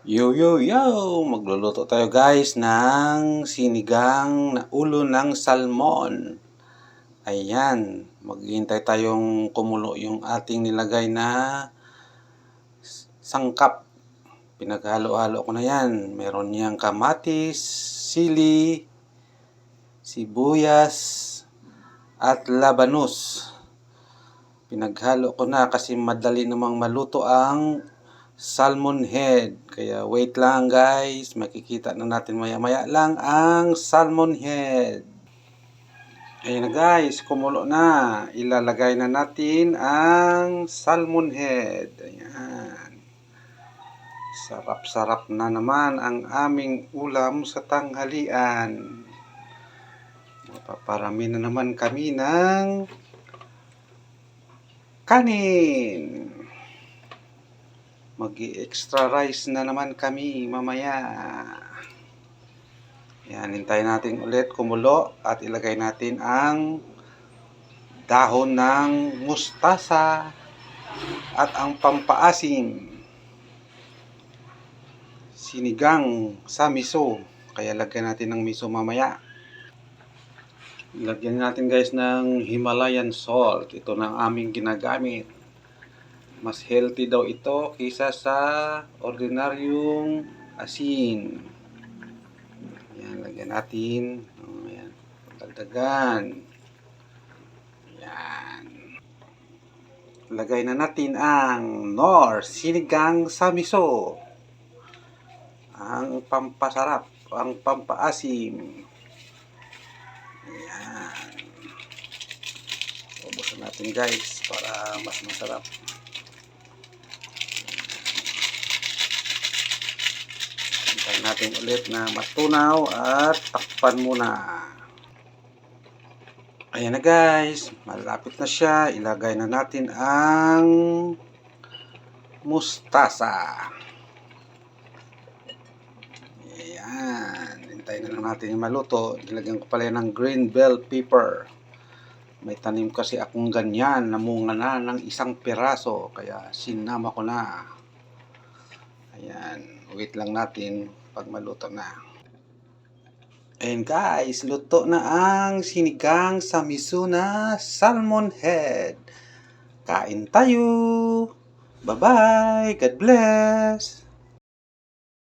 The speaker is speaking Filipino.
Yo, yo, yo! Magluluto tayo guys ng sinigang na ulo ng salmon. Ayan, maghihintay tayong kumulo yung ating nilagay na sangkap. Pinaghalo-halo ko na yan. Meron niyang kamatis, sili, sibuyas, at labanos. Pinaghalo ko na kasi madali namang maluto ang salmon head. Kaya wait lang guys, makikita na natin maya maya lang ang salmon head. Ayan na guys, kumulo na. Ilalagay na natin ang salmon head. Ayan. Sarap-sarap na naman ang aming ulam sa tanghalian. Mapaparami na naman kami ng kanin mag extra rice na naman kami mamaya. Yan, hintayin natin ulit kumulo at ilagay natin ang dahon ng mustasa at ang pampaasim. Sinigang sa miso. Kaya lagyan natin ng miso mamaya. Lagyan natin guys ng Himalayan salt. Ito na ang aming ginagamit mas healthy daw ito kaysa sa ordinaryong asin. Yan, lagyan natin. Oh, yan. Dagdagan. Yan. Lagay na natin ang nor sinigang sa miso. Ang pampasarap, ang pampaasim. Yan. Ubusin natin guys para mas masarap. Natin ulit na matunaw at takpan muna. Ayan na guys, malapit na siya. Ilagay na natin ang mustasa. Ayan, hintayin na lang natin yung maluto. Nilagyan ko pala ng green bell pepper. May tanim kasi akong ganyan, namunga na ng isang piraso, kaya sinama ko na. Ayan, wait lang natin pag maluto na. Ayan guys, luto na ang sinigang sa miso na salmon head. Kain tayo! Bye-bye! God bless!